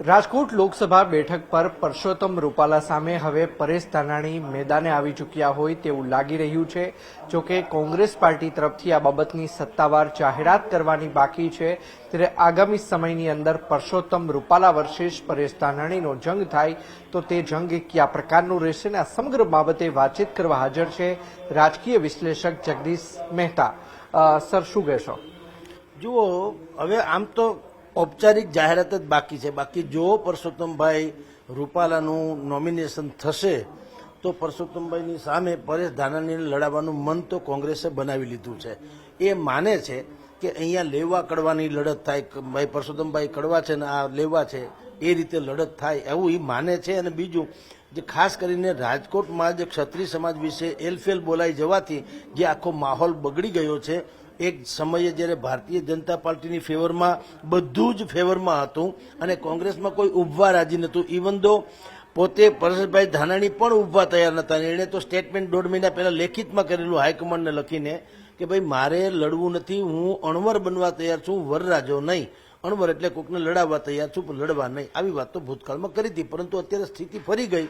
રાજકોટ લોકસભા બેઠક પર પરસોત્તમ રૂપાલા સામે હવે પરેશ ધાનાણી મેદાને આવી ચૂક્યા હોય તેવું લાગી રહ્યું છે. જોકે કોંગ્રેસ પાર્ટી તરફથી આ બાબતની સત્તાવાર જાહેરાત કરવાની બાકી છે. ત્યારે આગામી સમયની અંદર પરસોત્તમ રૂપાલા વર્સેસ પરેશ ધાનાણીનો જંગ થાય તો તે જંગ કયા પ્રકારનું રહેશે ને આ સમગ્ર બાબતે વાતચીત કરવા હાજર છે રાજકીય વિશ્લેષક જગદીશ મહેતા. સર, શું કહેશો? જુઓ, હવે આમ તો ઔપચારિક જાહેરાત જ બાકી છે. બાકી જો પરસોત્તમભાઈ રૂપાલાનું નોમિનેશન થશે, તો પરસોત્તમભાઈની સામે પરેશ ધાનાણીને લડાવવાનું મન તો કોંગ્રેસે બનાવી લીધું છે. એ માને છે કે અહીંયા લેવા કડવાની લડત થાય ભાઈ પરસોત્તમભાઈ કડવા છે ને આ લેવા છે, એ રીતે લડત થાય એવું એ માને છે. અને બીજું, જે ખાસ કરીને રાજકોટમાં જે ક્ષત્રિય સમાજ વિશે એલફેલ બોલાઈ જવાથી જે આખો માહોલ બગડી ગયો છે એક સમયે જ્યારે ભારતીય જનતા પાર્ટીની ફેવરમાં બધું જ ફેવરમાં હતું અને કોંગ્રેસમાં કોઈ ઉભવા રાજી નહોતું. ઇવન દો પોતે પરેશભાઈ ધાનાણી પણ ઉભવા તૈયાર નહોતા એણે તો સ્ટેટમેન્ટ દોઢ મહિના પહેલાં લેખિતમાં કરેલું હાઈકમાન્ડને લખીને કે ભાઈ, મારે લડવું નથી, હું અણવર બનવા તૈયાર છું, વરરાજો નહીં. અણવર એટલે કોકને લડાવવા તૈયાર છું, પણ લડવા નહીં. આવી વાત તો ભૂતકાળમાં કરી હતી, પરંતુ અત્યારે સ્થિતિ ફરી ગઈ.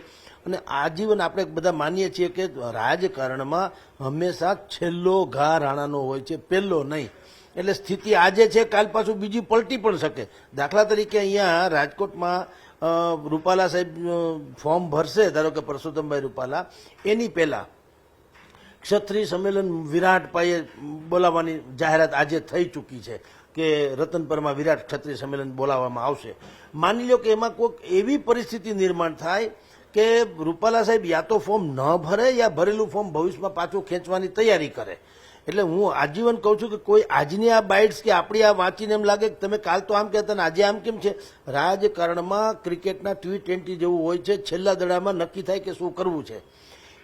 અને આજીવન આપણે બધા માનીએ છીએ કે રાજકારણમાં હંમેશા છેલ્લો ઘા રાણાનો હોય છે પહેલો નહીં. એટલે સ્થિતિ આજે છે, કાલ પાછું બીજી પલટી પણ શકે. દાખલા તરીકે અહીંયા રાજકોટમાં રૂપાલા સાહેબ ફોર્મ ભરશે, ધારો કે પરસોત્તમભાઈ રૂપાલા. એની પહેલા ક્ષત્રિય સંમેલન વિરાટ પાયે બોલાવવાની જાહેરાત આજે થઈ ચૂકી છે. કે રતનપરમાં વિરાટ ક્ષત્રિય સંમેલન બોલાવવામાં આવશે. માની લો કે એમાં કોઈક એવી પરિસ્થિતિ નિર્માણ થાય કે રૂપાલા સાહેબ યા તો ફોર્મ ન ભરે યા ભરેલું ફોર્મ ભવિષ્યમાં પાછું ખેંચવાની તૈયારી કરે. એટલે હું આજીવન કહું છું કે કોઈ આજની આ બાઇટ્સ કે આપણી આ વાંચીને એમ લાગે કે તમે કાલ તો આમ કહેતા ને આજે આમ કેમ છે? રાજકારણમાં ક્રિકેટના ટ્વી ટ્વેન્ટી જેવું હોય છે, છેલ્લા દડામાં નક્કી થાય કે શું કરવું છે.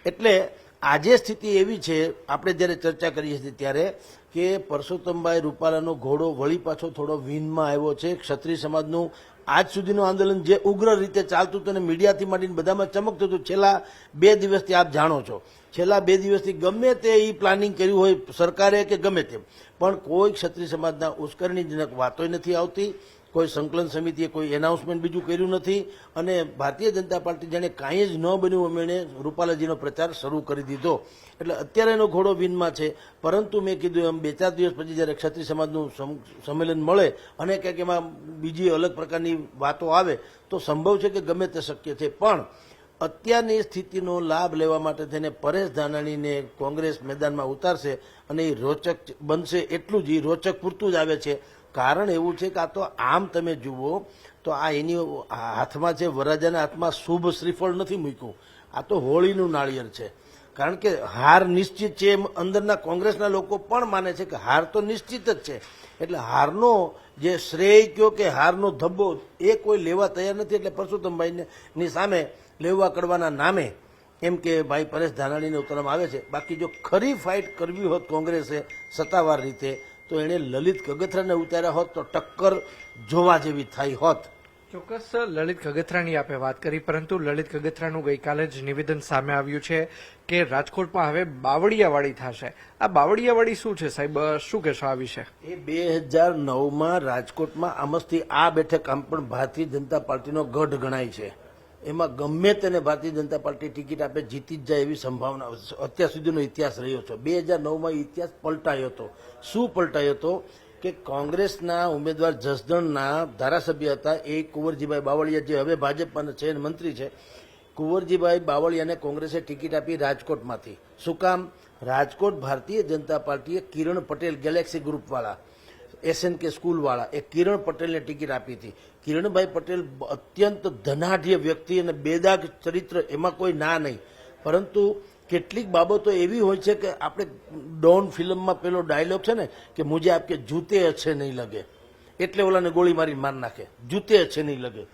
એટલે આજે સ્થિતિ એવી છે, આપણે જ્યારે ચર્ચા કરીએ છીએ ત્યારે કે પરસોત્તમભાઈ રૂપાલાનો ઘોડો વળી પાછો થોડો વિનમાં આવ્યો છે. ક્ષત્રિય સમાજનું આજ સુધીનું આંદોલન જે ઉગ્ર રીતે ચાલતું હતું અને મીડિયાથી માંડીને બધામાં ચમકતું હતું, છેલ્લા બે દિવસથી આપ જાણો છો. છેલ્લા બે દિવસથી ગમે તે એ પ્લાનિંગ કર્યું હોય, સરકારે કે ગમે તેમ. પણ કોઈ ક્ષત્રિય સમાજના ઉશ્કેરણીજનક વાતોય નથી આવતી. કોઈ સંકલન સમિતિએ કોઈ એનાઉન્સમેન્ટ બીજું કર્યું નથી અને ભારતીય જનતા પાર્ટી જેને કાંઈ જ ન બન્યું એમણે રૂપાલાજીનો પ્રચાર શરૂ કરી દીધો. એટલે અત્યારે એનો ઘોડો વિનમાં છે. પરંતુ મેં કીધું એમ બે ચાર દિવસ પછી જ્યારે ક્ષત્રિય સમાજનું સમ- સંમેલન મળે અને ક્યાંક એમાં બીજી અલગ પ્રકારની વાતો આવે, તો સંભવ છે કે ગમે તે શક્ય છે. પણ અત્યારની સ્થિતિનો લાભ લેવા માટે થઈને પરેશ ધાનાણીને કોંગ્રેસ મેદાનમાં ઉતારશે અને એ રોચક બનશે એટલું જ, એ રોચક પૂરતું જ આવે છે. કારણ એવું છે કે આ તો આમ તમે જુઓ, તો આ એની હાથમાં છે વરરાજાના હાથમાં શુભ શ્રીફળ નથી મૂક્યું. આ તો હોળીનું નાળિયેર છે. કારણ કે હાર નિશ્ચિત છે એમ અંદરના કોંગ્રેસના લોકો પણ માને છે કે હાર તો નિશ્ચિત જ છે. એટલે હારનો જે શ્રેય કયો કે હારનો ધબ્બો એ કોઈ લેવા તૈયાર નથી. એટલે પરસોત્તમભાઈને ની સામે લેવા કરવાના નામે એમ કે ભાઈ પરેશ ધાનાણીને ઉતરવામાં આવે છે. બાકી જો ખરી ફાઇટ કરવી હોત કોંગ્રેસે સત્તાવાર રીતે તો એણે લલિત કગથરાને ઉતાર્યા હોત તો ટક્કર જોવા જેવી થઈ હોત. ચોક્કસ લલિત કગથરાની આપે વાત કરી પરંતુ લલિત કગથરાનું ગઈકાલે જ નિવેદન સામે આવ્યું છે કે રાજકોટમાં હવે બાવળિયાવાડી થશે. આ બાવળિયાવાડી શું છે સાહેબ? શું કહેશો આ વિશે? એ બે હજાર નવમાં રાજકોટમાં આમસથી આ બેઠક આમ પણ ભારતીય જનતા પાર્ટીનો ગઢ ગણાય છે. એમાં ગમે તેને ભારતીય જનતા પાર્ટી ટિકિટ આપે, જીતી જ જાય એવી સંભાવના અત્યાર સુધીનો ઇતિહાસ રહ્યો છે. બે હજાર નવમાં ઇતિહાસ પલટાયો હતો. શું પલટાયો હતો? કે કોંગ્રેસના ઉમેદવાર જસદણના ધારાસભ્ય હતા, એ કુંવરજીભાઈ બાવળિયા જે હવે ભાજપના છે અને મંત્રી છે, કુંવરજીભાઈ બાવળિયાને કોંગ્રેસે ટિકિટ આપી રાજકોટમાંથી. શું કામ? રાજકોટ ભારતીય જનતા પાર્ટીએ કિરણ પટેલ ગેલેક્સી ગ્રુપવાળા. એસએનકે સ્કૂલવાળા, એ કિરણ પટેલને ટિકિટ આપી હતી. કિરણભાઈ પટેલ અત્યંત ધનાઢ્ય વ્યક્તિ અને બેદાગ ચરિત્ર એમાં કોઈ ના નહીં. પરંતુ કેટલીક બાબતો એવી હોય છે કે આપણે ડોન ફિલ્મમાં પેલો ડાયલોગ છે ને, કે મુજે આપકે જૂતે અચ્છે નહીં લગે. એટલે ઓલાને ગોળી મારી માર નાખે. જૂતે અચ્છે નહીં લગે.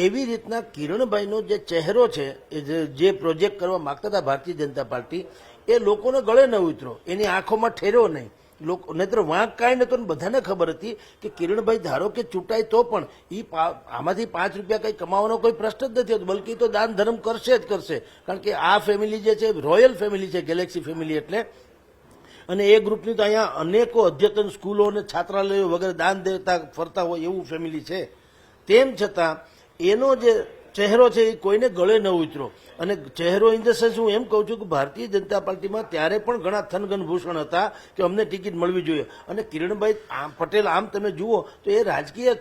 એવી રીતના કિરણભાઈનો જે ચહેરો છે, એ જે- જે પ્રોજેક્ટ કરવા માગતા હતા ભારતીય જનતા પાર્ટી, એ લોકોને ગળે ન ઉતરો એની આંખોમાં ઠેર્યો નહીં. લોકો નહીતર વાંક કાંઈ નહોતો ને બધાને ખબર હતી કે કિરણભાઈ ધારો કે ચૂંટાય તો પણ એ આમાંથી પાંચ રૂપિયા કંઈ કમાવાનો કોઈ પ્રશ્ન જ નથી હોતો. બલકી તો દાન ધર્મ કરશે જ કરશે. કારણ કે આ ફેમિલી જે છે રોયલ ફેમિલી છે ગેલેક્સી ફેમિલી એટલે. અને એ ગ્રુપની તો અહીંયા અનેકો અદ્યતન સ્કૂલો અને છાત્રાલયો વગેરે દાન દેતા ફરતા હોય એવું ફેમિલી છે. તેમ છતાં એનો જે ચહેરો છે એ કોઈને ગળે ન ઉતરો. અને ચહેરો ઇન ધ સેન્સ હું એમ કહું છું કે ભારતીય જનતા પાર્ટીમાં ત્યારે પણ ઘણા થનગન ભૂષણ હતા કે અમને ટિકિટ મળવી જોઈએ. અને કિરણભાઈ પટેલ, આમ તમે જુઓ તો એ રાજકીય,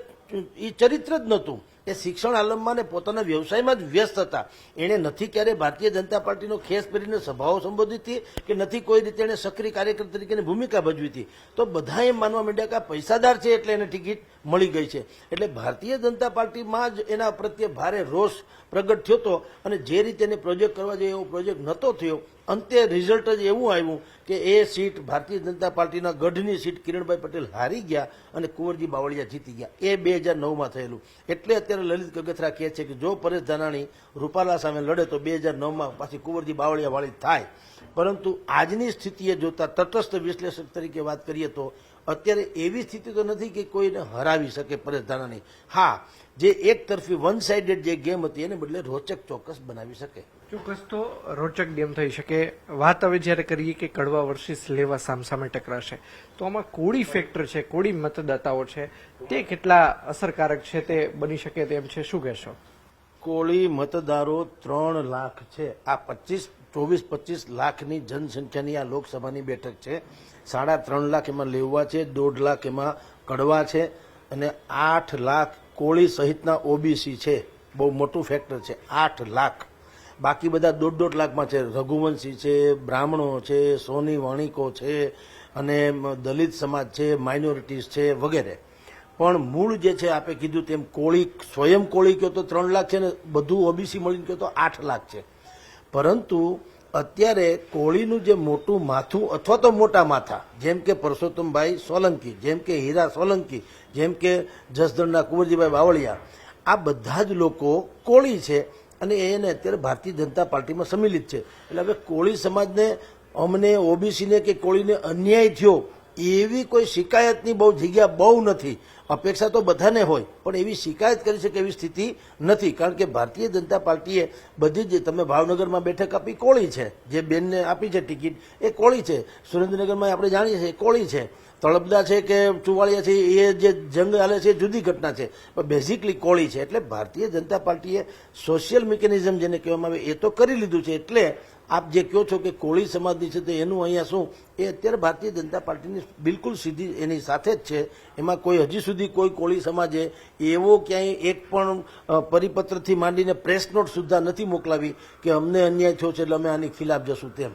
એ ચરિત્ર જ નહોતું. એ શિક્ષણ આલમમાં ને પોતાના વ્યવસાયમાં જ વ્યસ્ત હતા. એણે નથી ક્યારે ભારતીય જનતા પાર્ટીનો ખેસ કરીને સભાઓ સંબોધી હતી કે નથી કોઈ રીતે એણે સક્રિય કાર્યકર તરીકેની ભૂમિકા ભજવી હતી. તો બધા એમ માનવા માંડ્યા કે આ પૈસાદાર છે એટલે એને ટિકિટ મળી ગઈ છે. એટલે ભારતીય જનતા પાર્ટીમાં જ એના પ્રત્યે ભારે રોષ પ્રગટ થયો હતો અને જે રીતે એને પ્રોજેક્ટ કરવા જોઈએ એવો પ્રોજેક્ટ નહોતો થયો અંતે રિઝલ્ટ જ એવું આવ્યું કે એ સીટ ભારતીય જનતા પાર્ટીના ગઢની સીટ કિરણભાઈ પટેલ હારી ગયા અને કુંવરજી બાવળિયા જીતી ગયા. એ બે હજાર નવમાં થયેલું. એટલે અત્યારે લલિત કગથરા કહે છે કે જો પરેશ ધાનાણી રૂપાલા સામે લડે તો બે હજાર નવમાં પાછી કુંવરજી બાવળિયા વાળી થાય. પરંતુ આજની સ્થિતિએ જોતા તટસ્થ વિશ્લેષક તરીકે વાત કરીએ તો અત્યારે એવી સ્થિતિ તો નથી કે કોઈને હરાવી શકે પરેશ ધાનાણી હા જે એક તરફી વન સાઇડેડ જે ગેમ હતી એને બદલે રોચક ચોક્કસ બનાવી શકે. ચોક્કસ તો રોચક ગેમ થઈ શકે. વાત હવે જ્યારે કરીએ કે કડવા વર્ષિસ લેવા સામસામે ટકરાશે તો આમાં કોળી ફેક્ટર છે કોળી મતદાતાઓ છે તે કેટલા અસરકારક છે તે બની શકે તેમ છે શું કહેશો? કોળી મતદારો ત્રણ લાખ છે. આ પચીસ ચોવીસ પચીસ લાખની જનસંખ્યાની આ લોકસભાની બેઠક છે. સાડા ત્રણ લાખ એમાં લેવવા છે, દોઢ લાખ એમાં કડવા છે અને આઠ લાખ કોળી સહિતના ઓબીસી છે. બહુ મોટું ફેક્ટર છે, આઠ લાખ. બાકી બધા દોઢ દોઢ લાખમાં છે. રઘુવંશી છે, બ્રાહ્મણો છે, સોની વણિકો છે અને દલિત સમાજ છે માઇનોરિટીઝ છે વગેરે. પણ મૂળ જે છે, આપે કીધું તેમ કોળી, સ્વયં કોળી કહો તો ત્રણ લાખ છે ને બધું ઓબીસી મળીને કહો તો આઠ લાખ છે. પરંતુ અત્યારે કોળીનું જે મોટું માથું અથવા તો મોટા માથા, જેમ કે પરસોત્તમભાઈ સોલંકી, જેમ કે હીરા સોલંકી, જેમ કે જસદણના કુંવરજીભાઈ બાવળિયા, આ બધા જ લોકો કોળી છે અને એને અત્યારે ભારતીય જનતા પાર્ટીમાં સંમિલિત છે. એટલે હવે કોળી સમાજને અમને, ઓબીસીને કે કોળીને અન્યાય થયો એવી કોઈ શિકાયતની બહુ જગ્યા બહુ નથી. અપેક્ષા તો બધાને હોય, પણ એવી શિકાયત કરી શકે એવી સ્થિતિ નથી. કારણ કે ભારતીય જનતા પાર્ટીએ બધી જ તમે ભાવનગરમાં બેઠક આપી, કોળી છે. જે બેનને આપી છે ટિકિટ, એ કોળી છે. સુરેન્દ્રનગરમાં આપણે જાણીએ છીએ કોળી છે. તળપદા છે કે ચુવાળિયા છે, એ જે જંગ હાલે છે જુદી ઘટના છે. પણ બેઝિકલી કોળી છે. એટલે ભારતીય જનતા પાર્ટીએ સોશિયલ મિકેનિઝમ જેને કહેવામાં આવે, એ તો કરી લીધું છે. એટલે આપ જે કહો છો કે કોળી સમાજની છે તો એનું અહીંયા શું? એ અત્યારે ભારતીય જનતા પાર્ટીની બિલકુલ સીધી એની સાથે જ છે. એમાં કોઈ હજી સુધી કોઈ કોળી સમાજે એવો ક્યાંય એક પણ પરિપત્રથી માંડીને પ્રેસ નોટ સુદ્ધા નથી મોકલાવી કે અમને અન્યાય થયો છે એટલે અમે આની ખિલાફ જશું તેમ.